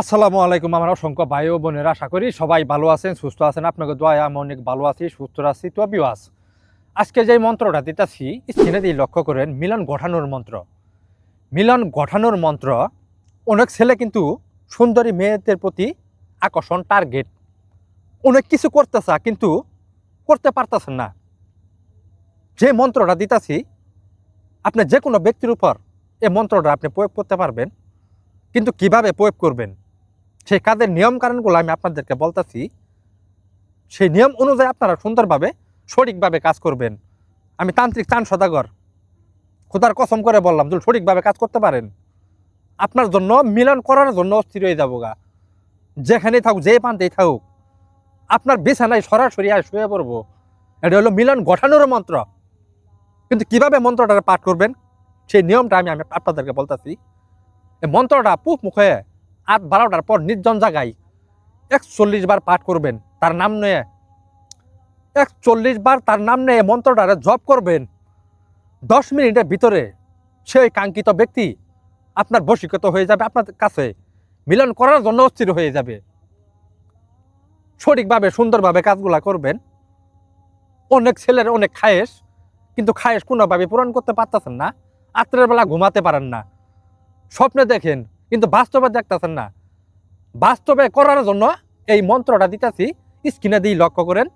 আসসালামু আলাইকুম আমার অসংখ্য ভাই ও বোনের। আশা করি সবাই ভালো আছেন, সুস্থ আছেন। আপনাকে দোয়া, আমি অনেক ভালো আছি, সুস্থ আছি। তো বিওয়াস আজকে যে মন্ত্রটা দিতেছি, স্ক্রিনে দিয়ে লক্ষ্য করেন, মিলন গঠানোর মন্ত্র। মিলন গঠানোর মন্ত্র, অনেক ছেলে কিন্তু সুন্দরী মেয়েদের প্রতি আকর্ষণ টার্গেট অনেক কিছু করতেছে, কিন্তু করতে পারতেছেন না। যে মন্ত্রটা দিতেছি আপনি যে কোনো ব্যক্তির উপর এই মন্ত্রটা আপনি প্রয়োগ করতে পারবেন, কিন্তু কীভাবে প্রয়োগ করবেন, সেই কাজের নিয়ম কারণগুলো আমি আপনাদেরকে বলতেছি। সেই নিয়ম অনুযায়ী আপনারা সুন্দরভাবে, সঠিকভাবে কাজ করবেন। আমি তান্ত্রিক চান সদাগর, খোদার কসম করে বললাম যদি সঠিকভাবে কাজ করতে পারেন। আপনার জন্য মিলন করার জন্য অস্থির হয়ে যাব গা। যেখানেই থাকুক যে প্রান্তেই থাকুক, আপনার বিছানায় সরাসরি আর শুয়ে পড়ব। এটা হলো মিলন গঠানোর মন্ত্র। কিন্তু কীভাবে মন্ত্রটা পাঠ করবেন? সেই নিয়মটা আমি আমি আপনাদেরকে বলতেছি। এই মন্ত্রটা পুপ মুখে আট বারোটার পর নির্জন জায়গায় একচল্লিশ বার পাঠ করবেন। তার নাম নিয়ে একচল্লিশ বার তার নাম নিয়ে মন্ত্রটারে জপ করবেন। দশ মিনিটের ভিতরে সেই কাঙ্ক্ষিত ব্যক্তি আপনার বশীকৃত হয়ে যাবে আপনার কাছে। মিলন করার জন্য অস্থির হয়ে যাবে। সঠিকভাবে, সুন্দরভাবে কাজগুলা করবেন। অনেক ছেলের অনেক খায়েশ কিন্তু খায়েশ কোনোভাবে পূরণ করতে পারতেছেন না, রাত্রের বেলা ঘুমাতে পারেন না। স্বপ্নে দেখেন, কিন্তু বাস্তবে দেখতেছেন না। বাস্তবে করার জন্য এই মন্ত্রটা দিতেছি, স্ক্রিনে দিয়ে লক্ষ্য করেন,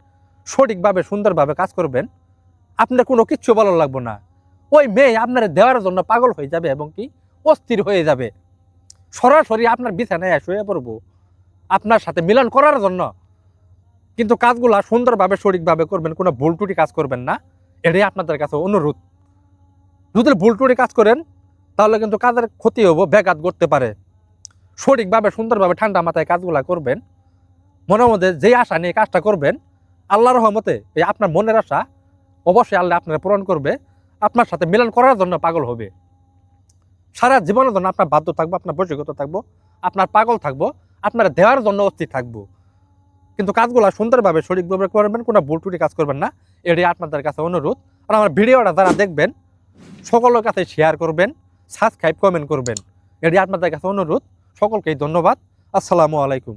সঠিকভাবে, সুন্দরভাবে কাজ করবেন। আপনার কোনো কিচ্ছু ভালো লাগবে না। ওই মেয়ে আপনার দেওয়ার জন্য পাগল হয়ে যাবে এবং কি অস্থির হয়ে যাবে। সরাসরি আপনার বিছানায় শুয়ে পড়ব, আপনার সাথে মিলন করার জন্য। কিন্তু কাজগুলা সুন্দরভাবে, সঠিকভাবে করবেন, কোনো ভুল টুটি কাজ করবেন না। এটাই আপনাদের কাছে অনুরোধ। যদি ভুল টুটি কাজ করেন, তাহলে কিন্তু কাজের ক্ষতি হব, ব্যাঘাত করতে পারে। সঠিকভাবে, সুন্দরভাবে, ঠান্ডা মাথায় কাজগুলা করবেন। মনের মধ্যে যেই আশা নিয়ে কাজটা করবেন, আল্লাহর রহমতে এই আপনার মনের আশা অবশ্যই আল্লাহ আপনার পূরণ করবে। আপনার সাথে মিলন করার জন্য পাগল হবে। সারা জীবনের জন্য আপনার বাধ্য থাকব, আপনার বসীগত থাকব, আপনার পাগল থাকব, আপনার দেওয়ার জন্য অস্থির থাকব। কিন্তু কাজগুলো সুন্দরভাবে, সঠিকভাবে করবেন, কোনো ভুল টুটি কাজ করবেন না। এটাই আপনাদের কাছে অনুরোধ। আর আমার ভিডিওটা যারা দেখবেন, সকলের কাছে শেয়ার করবেন সাবস্ক্রাইব কমেন্ট করবেন। এটি আপনাদের কাছে অনুরোধ। সকলকেই ধন্যবাদ। আসসালামু আলাইকুম।